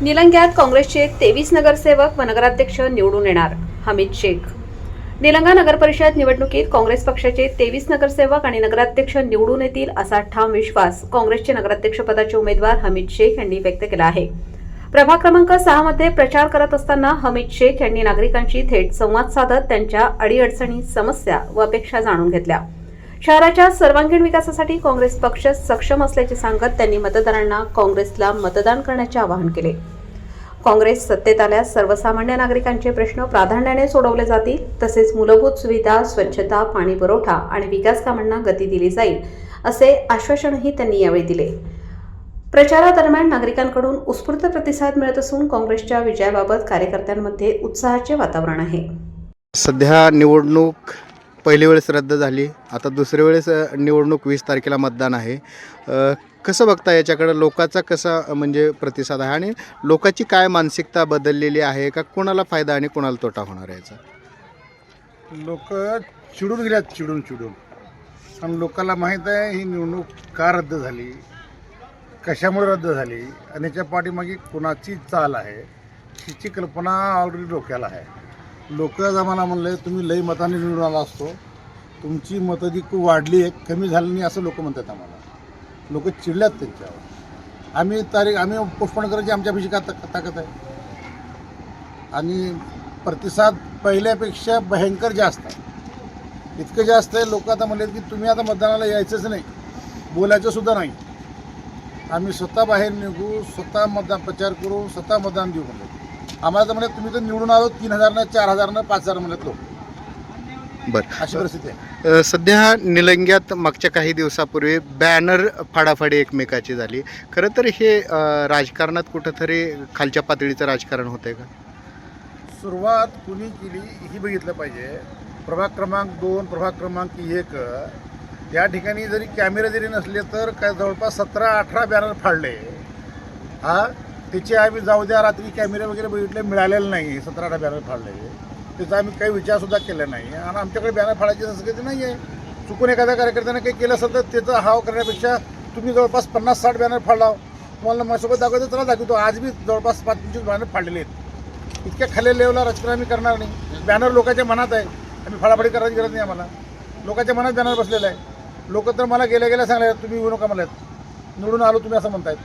निलंग्यात काँग्रेसचे तेवीस नगरसेवक व नगराध्यक्ष निवडून येणार हमीद शेख. निलंगा नगरपरिषद निवडणुकीत काँग्रेस पक्षाचे तेवीस नगरसेवक आणि नगराध्यक्ष निवडून येतील असा ठाम विश्वास काँग्रेसचे नगराध्यक्षपदाचे उमेदवार हमीद शेख यांनी व्यक्त केला आहे. प्रभाग क्रमांक सहा मध्ये प्रचार करत असताना हमीद शेख यांनी नागरिकांशी थेट संवाद साधत त्यांच्या अडीअडचणी समस्या व अपेक्षा जाणून घेतल्या. शहराच्या सर्वांगीण विकासासाठी काँग्रेस पक्ष सक्षम असल्याचे सांगत त्यांनी मतदारांना काँग्रेसला मतदान करण्याचे आवाहन केले. काँग्रेस सत्तेत आल्यास सर्वसामान्य नागरिकांचे प्रश्न प्राधान्याने सोडवले जातील तसेच मूलभूत सुविधा स्वच्छता पाणी पुरवठा आणि विकास कामांना गती दिली जाईल असे आश्वासनही त्यांनी यावेळी दिले. प्रचारादरम्यान नागरिकांकडून उत्स्फूर्त प्रतिसाद मिळत असून काँग्रेसच्या विजयाबाबत कार्यकर्त्यांमध्ये उत्साहाचे वातावरण आहे. सध्या निवडणूक पहिली वेळेस रद्द झाली. आता दुसऱ्या वेळेस निवडणूक वीस तारखेला मतदान आहे. कसं बघता याच्याकडं? लोकाचा कसा म्हणजे प्रतिसाद आहे? आणि लोकाची काय मानसिकता बदललेली आहे? का कोणाला फायदा आणि कोणाला तोटा होणार आहे याचा? लोक चिडून गेल्यात चिडून चिडून. आणि लोकांना माहीत आहे ही निवडणूक का रद्द झाली? कशामुळे रद्द झाली? आणि याच्या पाठीमागे कुणाची चाल आहे? तिची कल्पना ऑलरेडी डोक्याला आहे. लोक जमाना म्हणले तुम्ही लई मताने निवडून आला असतो. तुमची मतं जी खूप वाढली आहे कमी झाली नाही असं लोक म्हणतात आम्हाला. लोक चिडल्यात त्यांच्यावर. आम्ही तारीख आम्ही पोस्टपोन करायची आमच्या का ताकद आहे. आणि प्रतिसाद पहिल्यापेक्षा भयंकर जास्त आहे. इतकं जास्त आहे लोक आता म्हणले की तुम्ही आता मतदानाला यायचंच नाही. बोलायचं सुद्धा नाही. आम्ही स्वतः बाहेर निघू स्वतः मतदान प्रचार करू स्वतः मतदान देऊ म्हणलं आम्हाला तर म्हणले तुम्ही तर निवडून आलो तीन हजारनं चार हजारनं पाच हजार म्हणत लोक. बरं. अशी परिस्थिती आहे. अ, सध्या निलंग्यात मागच्या काही दिवसापूर्वी बॅनर फाडाफाडी एकमेकाची झाली. खरं तर हे अ, राजकारणात कुठंतरी खालच्या पातळीचं राजकारण होतंय का? सुरुवात कुणी केली ही बघितलं पाहिजे. प्रभाग क्रमांक दोन प्रभाग क्रमांक एक या ठिकाणी जरी कॅमेरे जरी नसले तर काय जवळपास सतरा अठरा बॅनर फाडले. हा? तिचे आम्ही जाऊ द्या रात्री कॅमेरे वगैरे बघितले मिळालेले नाही सतरा बॅनर फाडले त्याचा आम्ही काही विचारसुद्धा केला नाही. आणि आमच्याकडे बॅनर फाडायची संस्कृती नाही आहे चुकून एखाद्या कार्यकर्त्याने काही केलं असेल तर त्याचा हाव करण्यापेक्षा तुम्ही जवळपास पन्नास साठ बॅनर फाडला तुम्हाला माझ्यासोबत दाखवतो त्याला दाखवतो. आज मी जवळपास पाच पंचवीस बॅनर फाडलेले आहेत. इतक्या खाली लेवलला राजकारण आम्ही करणार नाही. बॅनर लोकांच्या मनात आहे. आम्ही फळाफाडी करायची गरज नाही आम्हाला. लोकांच्या मनात बॅनर बसलेला आहे. लोक तर मला गेल्या गेल्या सांगले तुम्ही येऊ नका मला निवडून आलो तुम्ही असं म्हणतायत.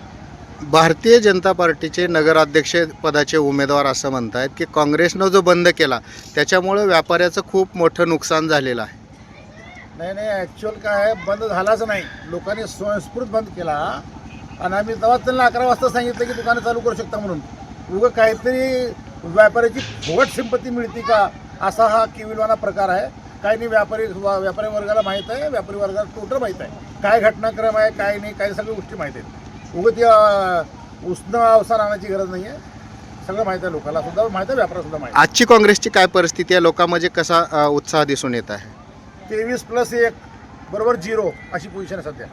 भारतीय जनता पार्टीचे नगराध्यक्ष पदाचे उमेदवार असं म्हणतायत की काँग्रेसनं जो बंद केला त्याच्यामुळं व्यापाऱ्याचं खूप मोठं नुकसान झालेलं आहे. नाही नाही ॲक्च्युअल काय आहे बंद झालाच नाही. लोकांनी स्वयंस्फूर्त बंद केला. आणि आम्ही तेव्हा त्यांना अकरा वाजता सांगितलं की दुकानं चालू करू शकता म्हणून. उगं काहीतरी व्यापाऱ्याची फुगट संपत्ती मिळते का? असा हा किविलवाना प्रकार आहे. काही नाही व्यापारी व्यापारी वर्गाला माहीत आहे व्यापारी वर्गाला टोटल माहीत आहे. काय घटनाक्रम आहे काय नाही काही सगळ्या गोष्टी माहीत आहेत. उगं ती अं, उष्ण अवसान आणण्याची गरज नाही आहे सगळं माहीत आहे लोकांना सुद्धा माहीत आहे व्यापाऱ्याला सुद्धा माहीत आजची काँग्रेसची काय परिस्थिती आहे? लोकांमध्ये कसा अ, उत्साह दिसून येत आहे? आहे तेवीस प्लस एक बरोबर झिरो अशी पोझिशन आहे सध्या.